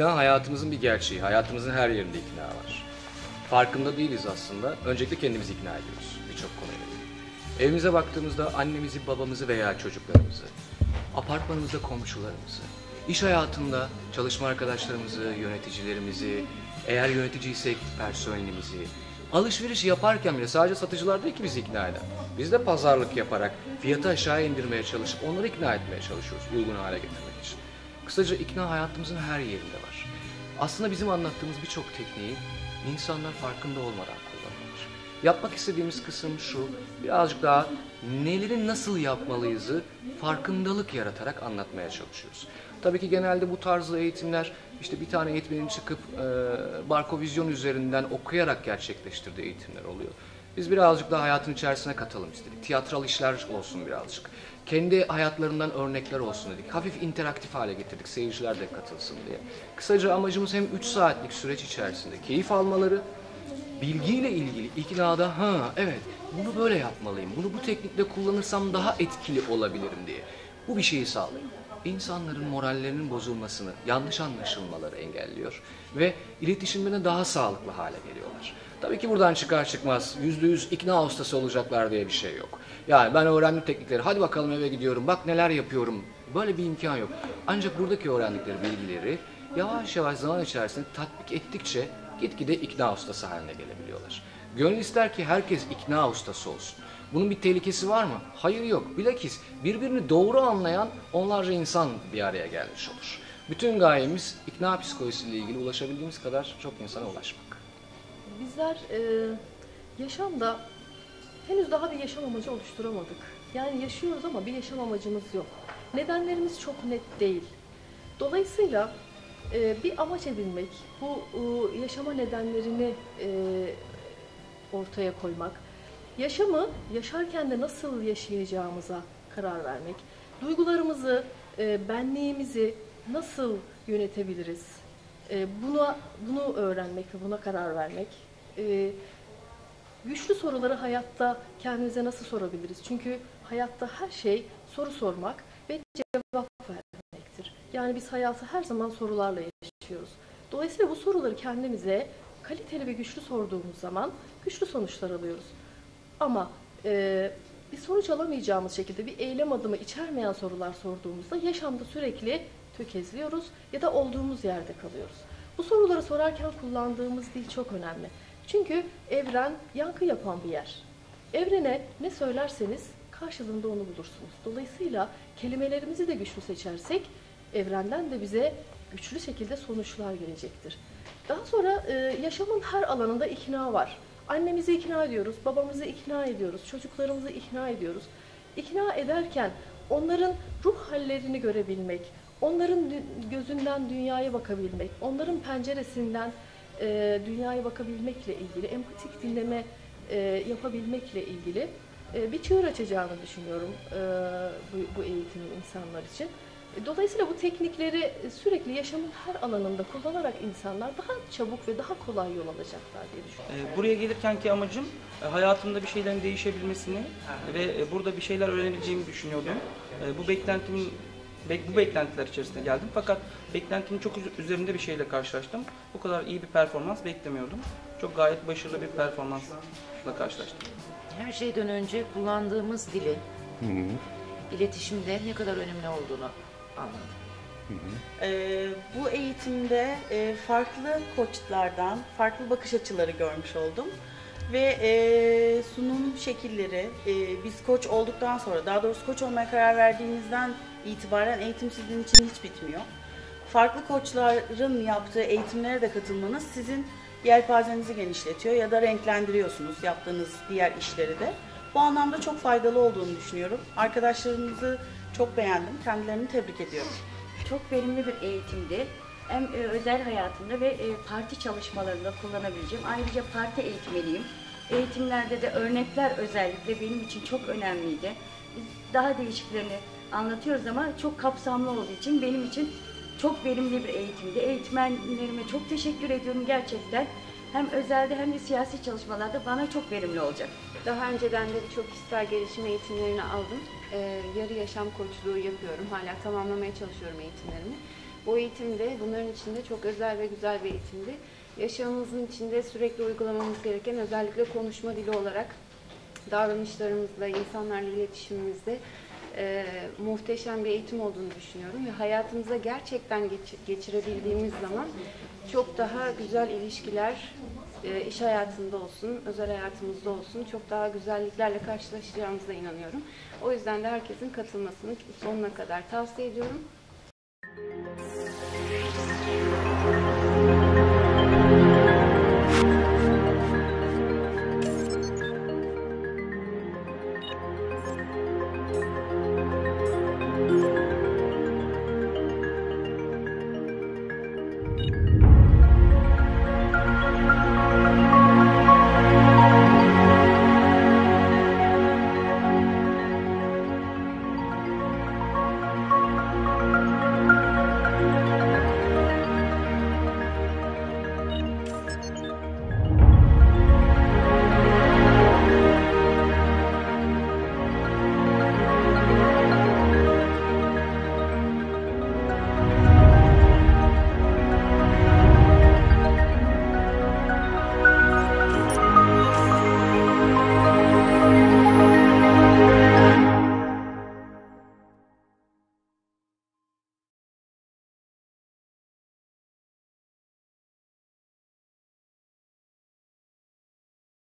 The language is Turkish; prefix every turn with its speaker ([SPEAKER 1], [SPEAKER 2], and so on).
[SPEAKER 1] İkna hayatımızın bir gerçeği. Hayatımızın her yerinde ikna var. Farkında değiliz aslında. Öncelikle kendimizi ikna ediyoruz birçok konuyla. Evimize baktığımızda annemizi, babamızı veya çocuklarımızı, apartmanımızda komşularımızı, iş hayatında çalışma arkadaşlarımızı, yöneticilerimizi, eğer yöneticiysek personelimizi, alışveriş yaparken bile sadece satıcılar değil ki bizi ikna eden. Biz de pazarlık yaparak fiyatı aşağı indirmeye çalışıp onları ikna etmeye çalışıyoruz uygun hale getirmek için. Kısaca ikna hayatımızın her yerinde var. Aslında bizim anlattığımız birçok tekniği insanlar farkında olmadan kullanıyorlar. Yapmak istediğimiz kısım şu, birazcık daha neleri nasıl yapmalıyızı farkındalık yaratarak anlatmaya çalışıyoruz. Tabii ki genelde bu tarzda eğitimler işte bir tane eğitmenin çıkıp e, barkovizyon üzerinden okuyarak gerçekleştirdiği eğitimler oluyor. Biz birazcık daha hayatın içerisine katalım istedik. Tiyatral işler olsun birazcık. Kendi hayatlarından örnekler olsun dedik. Hafif interaktif hale getirdik seyirciler de katılsın diye. Kısaca amacımız hem 3 saatlik süreç içerisinde keyif almaları, bilgiyle ilgili iknada ha evet bunu böyle yapmalıyım, bunu bu teknikle kullanırsam daha etkili olabilirim diye. Bu bir şeyi sağlıyor. İnsanların morallerinin bozulmasını, yanlış anlaşılmaları engelliyor ve iletişimlerine daha sağlıklı hale geliyorlar. Tabii ki buradan çıkar çıkmaz yüzde yüz ikna ustası olacaklar diye bir şey yok. Yani ben öğrendim teknikleri, hadi bakalım eve gidiyorum, bak neler yapıyorum. Böyle bir imkan yok. Ancak buradaki öğrendikleri bilgileri yavaş yavaş zaman içerisinde tatbik ettikçe gitgide ikna ustası haline gelebiliyorlar. Gönül ister ki herkes ikna ustası olsun. Bunun bir tehlikesi var mı? Hayır yok. Bilakis birbirini doğru anlayan onlarca insan bir araya gelmiş olur. Bütün gayemiz ikna psikolojisiyle ilgili ulaşabildiğimiz kadar çok insana ulaşmak.
[SPEAKER 2] Bizler e, yaşamda henüz daha bir yaşam amacı oluşturamadık. Yani yaşıyoruz ama bir yaşam amacımız yok. Nedenlerimiz çok net değil. Dolayısıyla e, bir amaç edinmek, bu e, yaşama nedenlerini e, ortaya koymak, yaşamı yaşarken de nasıl yaşayacağımıza karar vermek, duygularımızı, e, benliğimizi nasıl yönetebiliriz, e, buna bunu öğrenmek ve buna karar vermek. E, güçlü soruları hayatta kendimize nasıl sorabiliriz? Çünkü hayatta her şey soru sormak ve cevap vermektir. Yani biz hayatı her zaman sorularla yaşıyoruz. Dolayısıyla bu soruları kendimize kaliteli ve güçlü sorduğumuz zaman güçlü sonuçlar alıyoruz. Ama e, bir sonuç alamayacağımız şekilde bir eylem adımı içermeyen sorular sorduğumuzda yaşamda sürekli tökezliyoruz ya da olduğumuz yerde kalıyoruz. Bu soruları sorarken kullandığımız dil çok önemli. Çünkü evren yankı yapan bir yer. Evrene ne söylerseniz karşılığında onu bulursunuz. Dolayısıyla kelimelerimizi de güçlü seçersek evrenden de bize güçlü şekilde sonuçlar gelecektir. Daha sonra e, yaşamın her alanında ikna var. Annemizi ikna ediyoruz, babamızı ikna ediyoruz, çocuklarımızı ikna ediyoruz. İkna ederken onların ruh hallerini görebilmek, onların gözünden dünyaya bakabilmek, onların penceresinden e, dünyaya bakabilmekle ilgili, empatik dinleme e, yapabilmekle ilgili e, bir çığır açacağını düşünüyorum e, bu, bu eğitimin insanlar için. E, dolayısıyla bu teknikleri sürekli yaşamın her alanında kullanarak insanlar daha çabuk ve daha kolay yol alacaklar diye düşünüyorum.
[SPEAKER 3] E, buraya gelirkenki amacım e, hayatımda bir şeylerin değişebilmesini ve burada bir şeyler öğrenebileceğimi düşünüyordum. Bu beklentimin bu beklentiler içerisinde geldim. Fakat beklentimin çok üzerinde bir şeyle karşılaştım. Bu kadar iyi bir performans beklemiyordum. Çok gayet başarılı bir performansla karşılaştım.
[SPEAKER 4] Her şeyden önce kullandığımız dilin iletişimde ne kadar önemli olduğunu anladım.
[SPEAKER 5] Ee, bu eğitimde e, farklı koçlardan farklı bakış açıları görmüş oldum ve e, sunum şekilleri e, biz koç olduktan sonra daha doğrusu koç olmaya karar verdiğimizden itibaren eğitim sizin için hiç bitmiyor. Farklı koçların yaptığı eğitimlere de katılmanız sizin yelpazenizi genişletiyor ya da renklendiriyorsunuz yaptığınız diğer işleri de. Bu anlamda çok faydalı olduğunu düşünüyorum. Arkadaşlarımızı çok beğendim. Kendilerini tebrik ediyorum.
[SPEAKER 6] Çok verimli bir eğitimdi. Hem e, özel hayatımda ve e, parti çalışmalarında kullanabileceğim. Ayrıca parti eğitmeniyim. Eğitimlerde de örnekler özellikle benim için çok önemliydi. Daha değişiklerini anlatıyoruz ama çok kapsamlı olduğu için benim için çok verimli bir eğitimdi. Eğitmenlerime çok teşekkür ediyorum gerçekten. Hem özelde hem de siyasi çalışmalarda bana çok verimli olacak.
[SPEAKER 7] Daha önceden de çok kişisel gelişim eğitimlerini aldım. Ee, yarı yaşam koçluğu yapıyorum. Hala tamamlamaya çalışıyorum eğitimlerimi. Bu eğitim de bunların içinde çok özel ve güzel bir eğitimdi. Yaşamımızın içinde sürekli uygulamamız gereken özellikle konuşma dili olarak davranışlarımızla, insanlarla iletişimimizde e, muhteşem bir eğitim olduğunu düşünüyorum ve hayatımıza gerçekten geç- geçirebildiğimiz zaman çok daha güzel ilişkiler e, iş hayatında olsun, özel hayatımızda olsun çok daha güzelliklerle karşılaşacağımıza inanıyorum. O yüzden de herkesin katılmasını sonuna kadar tavsiye ediyorum.